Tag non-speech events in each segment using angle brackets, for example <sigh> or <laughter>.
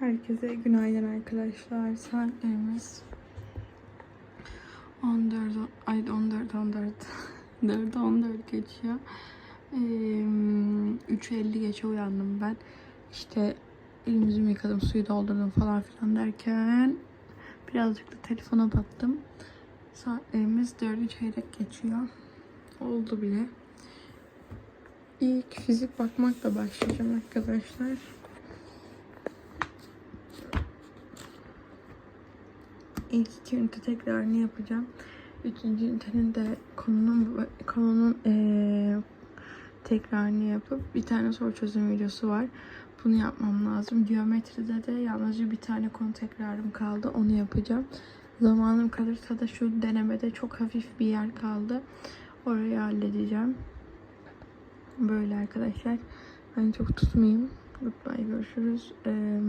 Herkese günaydın arkadaşlar. Saatlerimiz 14 ay 14 14 4 14 geçiyor. Ee, 3.50 geçe uyandım ben. İşte elimizi yıkadım, suyu doldurdum falan filan derken birazcık da telefona baktım. Saatlerimiz 4'ü çeyrek geçiyor. Oldu bile. İlk fizik bakmakla başlayacağım arkadaşlar. İlk iki ünite tekrarını yapacağım. Üçüncü ünitenin de konunun konunun eee tekrarını yapıp bir tane soru çözüm videosu var. Bunu yapmam lazım. Geometride de yalnızca bir tane konu tekrarım kaldı. Onu yapacağım. Zamanım kalırsa da şu denemede çok hafif bir yer kaldı. Orayı halledeceğim. Böyle arkadaşlar. Ben çok tutmayayım. Goodbye görüşürüz. Eee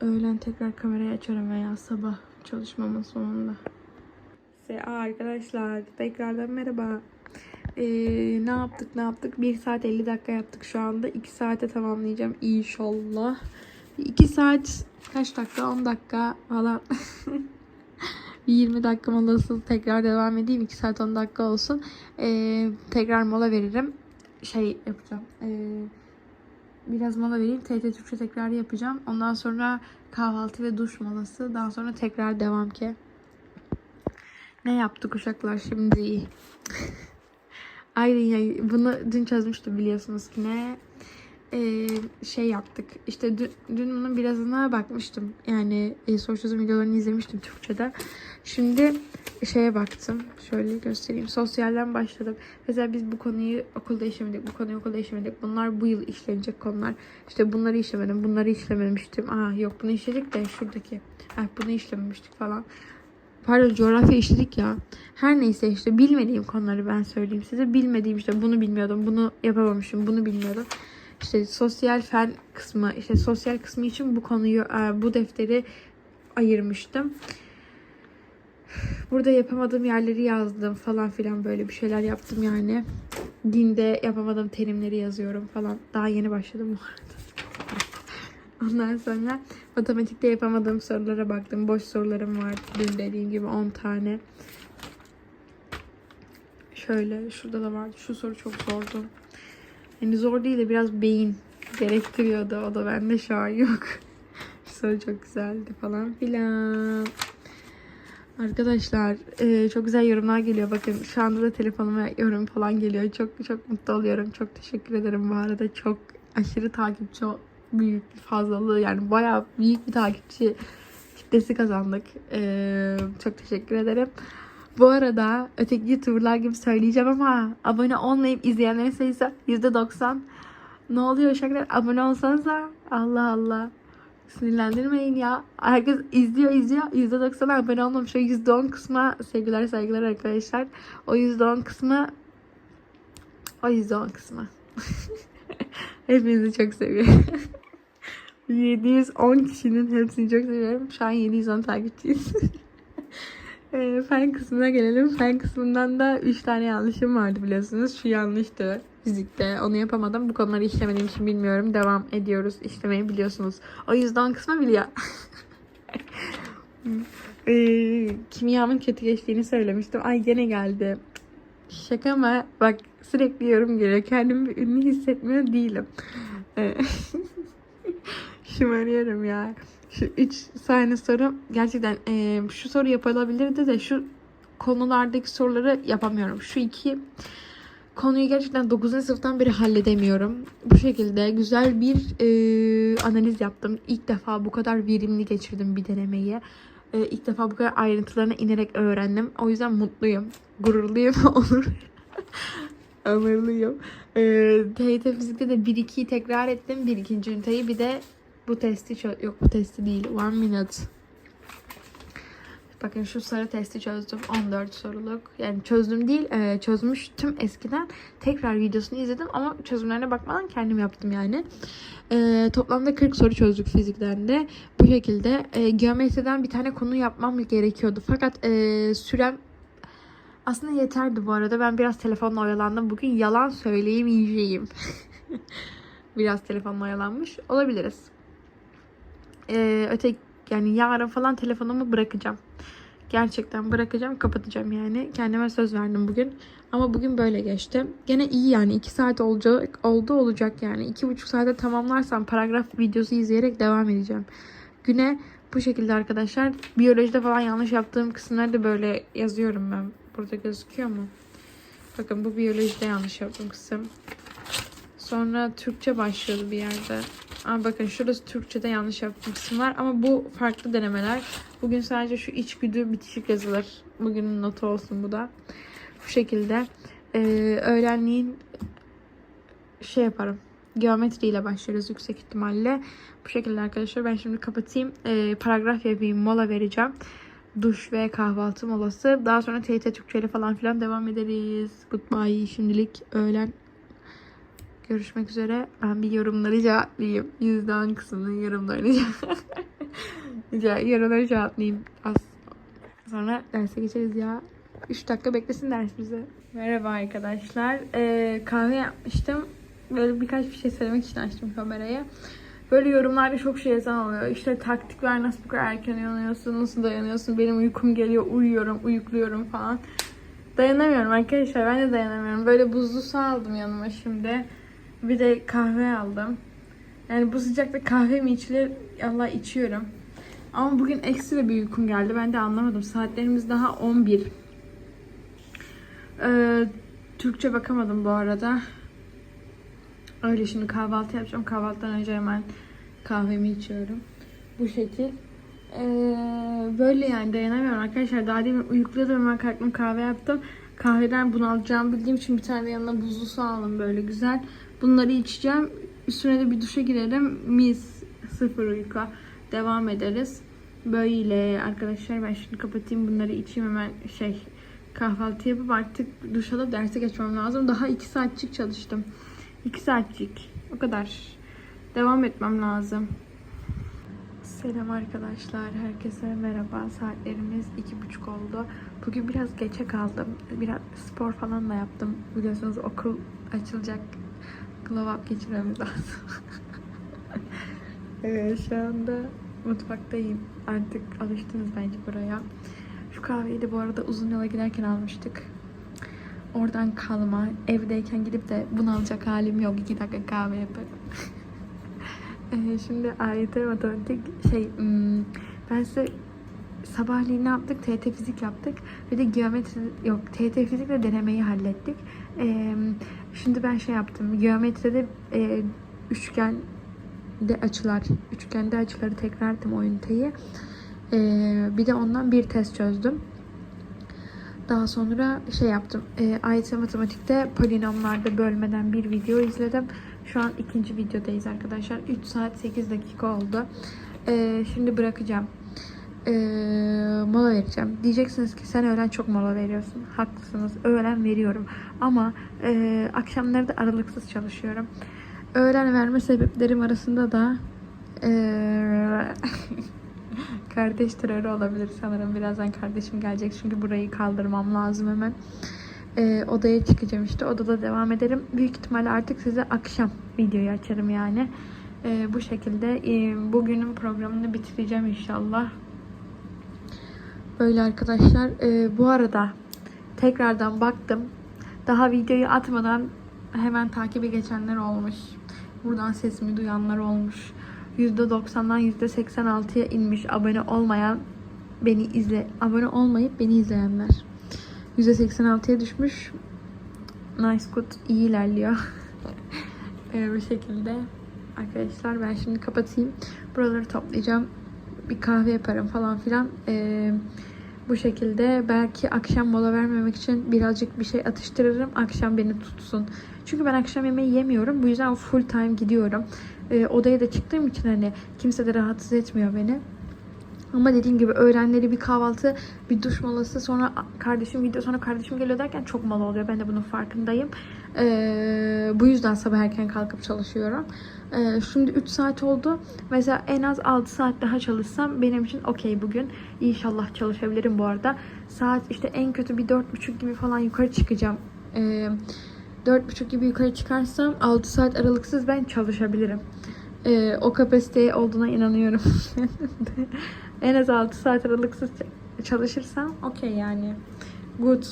Öğlen tekrar kamerayı açarım veya sabah çalışmamın sonunda. Size arkadaşlar tekrardan merhaba. Ee, ne yaptık ne yaptık? 1 saat 50 dakika yaptık şu anda. 2 saate tamamlayacağım inşallah. 2 saat kaç dakika? 10 dakika falan. <laughs> Bir 20 dakika molası tekrar devam edeyim. 2 saat 10 dakika olsun. Ee, tekrar mola veririm. Şey yapacağım. Ee, biraz mola vereyim. TT Türkçe tekrar yapacağım. Ondan sonra kahvaltı ve duş molası. Daha sonra tekrar devam ki. Ne yaptık uşaklar şimdi? <laughs> Ayrı bunu dün çözmüştüm biliyorsunuz ki ne? Ee, şey yaptık. İşte dün, dün bunun birazına bakmıştım. Yani e, soru çözüm videolarını izlemiştim Türkçe'de. Şimdi şeye baktım. Şöyle göstereyim. Sosyalden başladım. Mesela biz bu konuyu okulda işlemedik. Bu konuyu okulda işlemedik. Bunlar bu yıl işlenecek konular. İşte bunları işlemedim. Bunları işlememiştim. Aa yok bunu işledik de şuradaki. Ha, bunu işlememiştik falan. Pardon coğrafya işledik ya. Her neyse işte bilmediğim konuları ben söyleyeyim size. Bilmediğim işte bunu bilmiyordum. Bunu yapamamışım. Bunu bilmiyordum. İşte sosyal fen kısmı, işte sosyal kısmı için bu konuyu, e, bu defteri ayırmıştım. Burada yapamadığım yerleri yazdım falan filan böyle bir şeyler yaptım yani. Dinde yapamadığım terimleri yazıyorum falan. Daha yeni başladım bu arada. Ondan sonra matematikte yapamadığım sorulara baktım. Boş sorularım vardı. Dün dediğim gibi 10 tane. Şöyle şurada da vardı. Şu soru çok zordu. Yani zor değil de biraz beyin gerektiriyordu. O da bende şu an yok. <laughs> Soru çok güzeldi falan filan. Arkadaşlar e, çok güzel yorumlar geliyor. Bakın şu anda da telefonuma yorum falan geliyor. Çok çok mutlu oluyorum. Çok teşekkür ederim bu arada. Çok aşırı takipçi büyük bir fazlalığı yani bayağı büyük bir takipçi kitlesi kazandık. E, çok teşekkür ederim. Bu arada öteki YouTuber'lar gibi söyleyeceğim ama abone olmayıp izleyenlerin sayısı %90. Ne oluyor uşaklar? Abone olsanıza. Allah Allah. Sinirlendirmeyin ya. Herkes izliyor izliyor. %90 abone olmamış. O %10 kısmı sevgiler saygılar arkadaşlar. O %10 kısmı o %10 kısmı. <laughs> Hepinizi çok seviyorum. <laughs> 710 kişinin hepsini çok seviyorum. Şu an 710 takipçiyiz. <laughs> e, fen kısmına gelelim. Fen kısmından da 3 tane yanlışım vardı biliyorsunuz. Şu yanlıştı fizikte. Onu yapamadım. Bu konuları işlemediğim için bilmiyorum. Devam ediyoruz. İşlemeyi biliyorsunuz. O yüzden kısmı biliyor. <laughs> e, kimyamın kötü geçtiğini söylemiştim. Ay gene geldi. Şaka ama bak sürekli yorum geliyor. Kendimi bir ünlü hissetmiyor değilim. E, <laughs> Şımarıyorum ya. Şu üç saniye soru gerçekten e, şu soru yapılabilirdi de şu konulardaki soruları yapamıyorum. Şu iki konuyu gerçekten 9. sınıftan beri halledemiyorum. Bu şekilde güzel bir e, analiz yaptım. İlk defa bu kadar verimli geçirdim bir denemeyi. E, ilk defa bu kadar ayrıntılarına inerek öğrendim. O yüzden mutluyum. Gururluyum. <laughs> Onur. <laughs> Onurluyum. E, TYT fizikte de 1-2'yi tekrar ettim. 1-2. üniteyi bir de bu testi çö- yok bu testi değil. One minute. Bakın şu sarı testi çözdüm. 14 soruluk. Yani çözdüm değil, e, çözmüştüm eskiden. Tekrar videosunu izledim ama çözümlerine bakmadan kendim yaptım yani. E, toplamda 40 soru çözdük fizikten de. Bu şekilde e, geometriden bir tane konu yapmam gerekiyordu. Fakat e, sürem aslında yeterdi bu arada. Ben biraz telefonla oyalandım. Bugün yalan söyleyemeyeceğim. <laughs> biraz telefonla oyalanmış olabiliriz. Ee, öte yani yarın falan telefonumu bırakacağım. Gerçekten bırakacağım, kapatacağım yani. Kendime söz verdim bugün. Ama bugün böyle geçti. Gene iyi yani. 2 saat olacak, oldu olacak yani. 2,5 saate tamamlarsam paragraf videosu izleyerek devam edeceğim. Güne bu şekilde arkadaşlar. Biyolojide falan yanlış yaptığım kısımları da böyle yazıyorum ben. Burada gözüküyor mu? Bakın bu biyolojide yanlış yaptığım kısım. Sonra Türkçe başlıyordu bir yerde. Aa, bakın şurası Türkçe'de yanlış yaptığım kısım var. Ama bu farklı denemeler. Bugün sadece şu içgüdü bitişik yazılır. Bugünün notu olsun bu da. Bu şekilde. Ee, öğlenliğin şey yaparım. Geometriyle başlarız yüksek ihtimalle. Bu şekilde arkadaşlar ben şimdi kapatayım. Ee, paragraf yapayım. Mola vereceğim. Duş ve kahvaltı molası. Daha sonra TYT Türkçe'yle falan filan devam ederiz. Goodbye. Şimdilik öğlen görüşmek üzere. Ben bir yorumları cevaplayayım. Yüzden kısmının yorumlarını yorumları cevaplayayım. Az sonra derse geçeriz ya. 3 dakika beklesin ders bize. Merhaba arkadaşlar. Ee, kahve yapmıştım. Böyle birkaç bir şey söylemek için açtım kamerayı. Böyle yorumlarda çok şey yazan oluyor. İşte taktik ver nasıl bu kadar erken uyanıyorsun, nasıl dayanıyorsun, benim uykum geliyor, uyuyorum, uyukluyorum falan. Dayanamıyorum arkadaşlar, ben de dayanamıyorum. Böyle buzlu su aldım yanıma şimdi. Bir de kahve aldım. Yani bu sıcakta kahve mi içilir? Allah içiyorum. Ama bugün ekstra bir uykum geldi. Ben de anlamadım. Saatlerimiz daha 11. Ee, Türkçe bakamadım bu arada. Öyle şimdi kahvaltı yapacağım. Kahvaltıdan önce hemen kahvemi içiyorum. Bu şekil. Ee, böyle yani dayanamıyorum arkadaşlar. Daha demin uyukluyordum hemen kalktım kahve yaptım. Kahveden bunalacağımı bildiğim için bir tane yanına buzlu su aldım böyle güzel. Bunları içeceğim. Üstüne de bir duşa girerim. Mis. Sıfır uyku. Devam ederiz. Böyle arkadaşlar ben şimdi kapatayım bunları içeyim hemen şey kahvaltı yapıp artık duş alıp derse geçmem lazım. Daha iki saatçik çalıştım. 2 saatçik. O kadar. Devam etmem lazım. Selam arkadaşlar. Herkese merhaba. Saatlerimiz iki buçuk oldu. Bugün biraz geçe kaldım. Biraz spor falan da yaptım. Biliyorsunuz okul açılacak. Glow geçirmemiz lazım. <laughs> evet şu anda mutfaktayım. Artık alıştınız bence buraya. Şu kahveyi de bu arada uzun yola giderken almıştık. Oradan kalma. Evdeyken gidip de bunu alacak halim yok. İki dakika kahve yaparım. <laughs> Ee, Şimdi AYT matematik şey hmm, ben size sabahleyin ne yaptık? TET fizik yaptık. Bir de geometri yok. TET fizikle denemeyi hallettik. Ee, şimdi ben şey yaptım. Geometride e, üçgen de açılar. Üçgende açıları tekrar ettim o üniteyi. Ee, bir de ondan bir test çözdüm. Daha sonra şey yaptım. E, AYT matematikte polinomlarda bölmeden bir video izledim. Şu an ikinci videodayız arkadaşlar. 3 saat 8 dakika oldu. E, şimdi bırakacağım. E, mola vereceğim. Diyeceksiniz ki sen öğlen çok mola veriyorsun. Haklısınız. Öğlen veriyorum. Ama e, akşamları da aralıksız çalışıyorum. Öğlen verme sebeplerim arasında da e, <laughs> kardeş terörü olabilir sanırım. Birazdan kardeşim gelecek çünkü burayı kaldırmam lazım hemen. Ee, odaya çıkacağım işte. Odada devam ederim. Büyük ihtimalle artık size akşam videoyu açarım yani. Ee, bu şekilde e, bugünün programını bitireceğim inşallah. Böyle arkadaşlar. Ee, bu arada tekrardan baktım. Daha videoyu atmadan hemen takibi geçenler olmuş. Buradan sesimi duyanlar olmuş. %90'dan %86'ya inmiş abone olmayan beni izle abone olmayıp beni izleyenler. %86'ya düşmüş. Nice good iyi ilerliyor. <laughs> ee, bu şekilde arkadaşlar ben şimdi kapatayım. Buraları toplayacağım. Bir kahve yaparım falan filan. Ee, bu şekilde belki akşam mola vermemek için birazcık bir şey atıştırırım. Akşam beni tutsun. Çünkü ben akşam yemeği yemiyorum. Bu yüzden full time gidiyorum. Ee, odaya da çıktığım için hani kimse de rahatsız etmiyor beni. Ama dediğim gibi öğlenleri bir kahvaltı, bir duş molası, sonra kardeşim video, sonra kardeşim geliyor derken çok mola oluyor. Ben de bunun farkındayım. Ee, bu yüzden sabah erken kalkıp çalışıyorum. Ee, şimdi 3 saat oldu. Mesela en az 6 saat daha çalışsam benim için okey bugün. İnşallah çalışabilirim bu arada. Saat işte en kötü bir 4.30 gibi falan yukarı çıkacağım. Ee, 4.30 gibi yukarı çıkarsam 6 saat aralıksız ben çalışabilirim. Ee, o kapasiteye olduğuna inanıyorum. <laughs> en az 6 saat aralıksız çalışırsam okey yani. Good.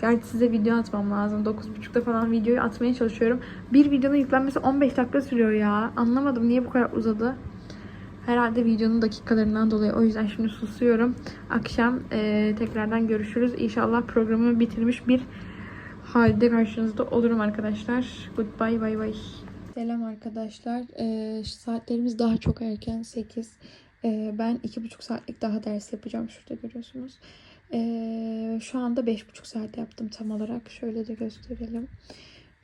Gerçi size video atmam lazım. 9.30'da falan videoyu atmaya çalışıyorum. Bir videonun yüklenmesi 15 dakika sürüyor ya. Anlamadım niye bu kadar uzadı. Herhalde videonun dakikalarından dolayı. O yüzden şimdi susuyorum. Akşam e, tekrardan görüşürüz. İnşallah programı bitirmiş bir halde karşınızda olurum arkadaşlar. Goodbye bye bye. Selam arkadaşlar. E, saatlerimiz daha çok erken 8. E, ben 2,5 saatlik daha ders yapacağım. Şurada görüyorsunuz. E, şu anda 5,5 saat yaptım tam olarak. Şöyle de gösterelim.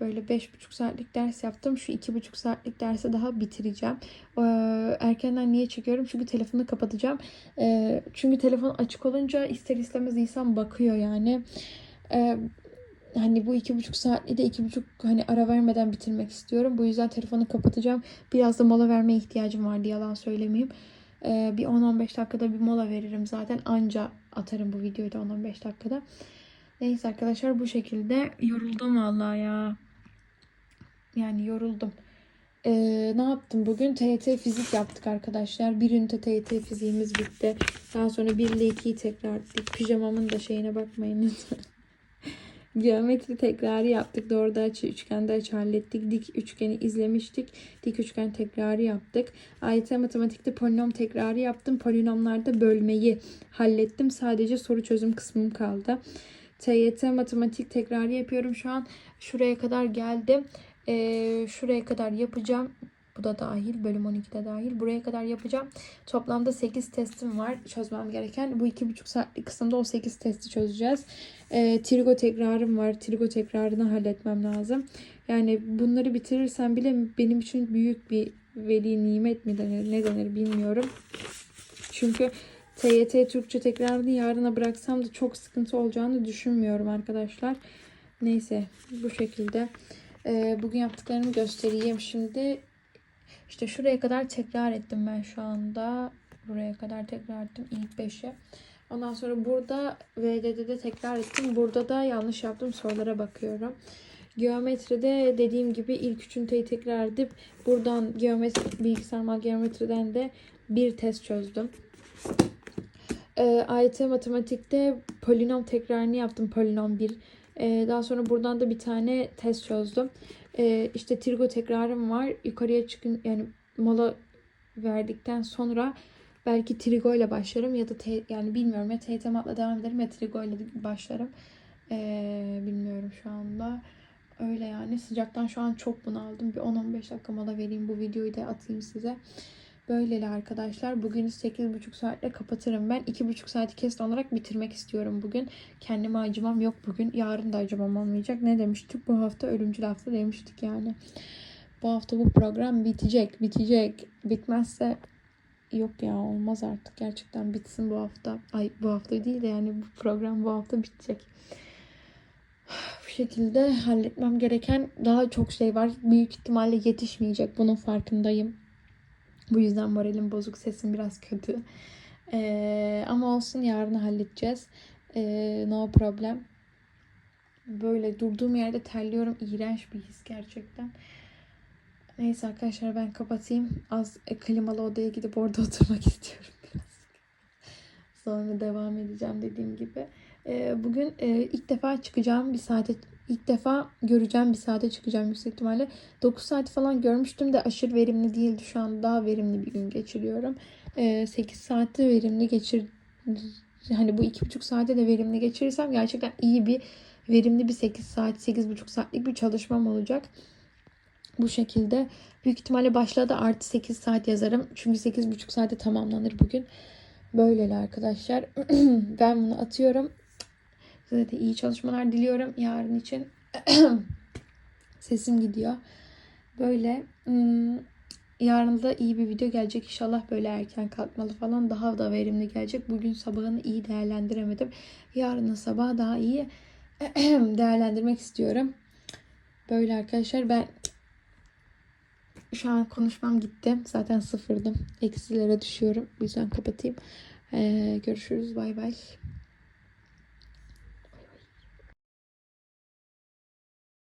Böyle 5,5 saatlik ders yaptım. Şu 2,5 saatlik dersi daha bitireceğim. Ee, erkenden niye çekiyorum? Çünkü telefonu kapatacağım. Ee, çünkü telefon açık olunca ister istemez insan bakıyor yani. Ee, hani bu iki buçuk saatli de iki buçuk hani ara vermeden bitirmek istiyorum. Bu yüzden telefonu kapatacağım. Biraz da mola vermeye ihtiyacım vardı yalan söylemeyeyim. Ee, bir 10-15 dakikada bir mola veririm zaten. Anca atarım bu videoyu da 10-15 dakikada. Neyse arkadaşlar bu şekilde yoruldum vallahi ya. Yani yoruldum. Ee, ne yaptım bugün? TYT fizik yaptık arkadaşlar. Bir ünite TYT fiziğimiz bitti. Daha sonra 1 ile 2'yi tekrar ettik. Pijamamın da şeyine bakmayın lütfen. Geometri tekrarı yaptık. Doğruda açı, üçgende açı hallettik. Dik üçgeni izlemiştik. Dik üçgen tekrarı yaptık. AYT matematikte polinom tekrarı yaptım. Polinomlarda bölmeyi hallettim. Sadece soru çözüm kısmım kaldı. TYT matematik tekrarı yapıyorum şu an. Şuraya kadar geldim. Ee, şuraya kadar yapacağım. Bu da dahil. Bölüm 12'de dahil. Buraya kadar yapacağım. Toplamda 8 testim var çözmem gereken. Bu 2,5 saatlik kısımda o 8 testi çözeceğiz. Ee, trigo tekrarım var. Trigo tekrarını halletmem lazım. Yani bunları bitirirsem bile benim için büyük bir veli nimet mi denir ne denir bilmiyorum. Çünkü TYT Türkçe tekrarını yarına bıraksam da çok sıkıntı olacağını düşünmüyorum arkadaşlar. Neyse bu şekilde. Ee, bugün yaptıklarımı göstereyim. Şimdi işte şuraya kadar tekrar ettim ben şu anda. Buraya kadar tekrar ettim ilk 5'e. Ondan sonra burada VDD'de tekrar ettim. Burada da yanlış yaptım sorulara bakıyorum. Geometride dediğim gibi ilk üç üniteyi tekrar edip buradan geometri, bilgisayar geometriden de bir test çözdüm. Ee, AYT matematikte polinom tekrarını yaptım. Polinom 1. Ee, daha sonra buradan da bir tane test çözdüm. Ee, işte trigo tekrarım var. Yukarıya çıkın yani mola verdikten sonra belki trigo ile başlarım ya da te, yani bilmiyorum ya TYT matla devam ederim ya trigo ile başlarım. Ee, bilmiyorum şu anda. Öyle yani sıcaktan şu an çok bunaldım. Bir 10-15 dakika mola vereyim bu videoyu da atayım size. Böyleli arkadaşlar. Bugün 8,5 saatle kapatırım ben. 2,5 saati kesin olarak bitirmek istiyorum bugün. Kendime acımam yok bugün. Yarın da acımam olmayacak. Ne demiştik? Bu hafta ölümcül hafta demiştik yani. Bu hafta bu program bitecek. Bitecek. Bitmezse yok ya olmaz artık. Gerçekten bitsin bu hafta. Ay bu hafta değil de yani bu program bu hafta bitecek. Bu şekilde halletmem gereken daha çok şey var. Büyük ihtimalle yetişmeyecek. Bunun farkındayım. Bu yüzden moralim bozuk, sesim biraz kötü. Ee, ama olsun yarın halledeceğiz. Ee, no problem. Böyle durduğum yerde terliyorum. İğrenç bir his gerçekten. Neyse arkadaşlar ben kapatayım. Az klimalı odaya gidip orada <laughs> oturmak istiyorum biraz. Sonra devam edeceğim dediğim gibi. Ee, bugün e, ilk defa çıkacağım bir saate ilk defa göreceğim bir saate çıkacağım yüksek ihtimalle. 9 saat falan görmüştüm de aşırı verimli değildi. Şu an daha verimli bir gün geçiriyorum. Ee, 8 saatte verimli geçir hani bu 2,5 saate de verimli geçirirsem gerçekten iyi bir verimli bir 8 saat 8,5 saatlik bir çalışmam olacak. Bu şekilde büyük ihtimalle başlığa artı 8 saat yazarım. Çünkü 8,5 saate tamamlanır bugün. Böyleli arkadaşlar. <clears throat> ben bunu atıyorum. Size iyi çalışmalar diliyorum yarın için. <clears throat> Sesim gidiyor. Böyle hmm, yarın da iyi bir video gelecek. İnşallah böyle erken kalkmalı falan daha da verimli gelecek. Bugün sabahını iyi değerlendiremedim. Yarının sabahı daha iyi <clears throat> değerlendirmek istiyorum. Böyle arkadaşlar ben şu an konuşmam gitti. Zaten sıfırdım. Eksilere düşüyorum. Bu yüzden kapatayım. Ee, görüşürüz. Bay bay.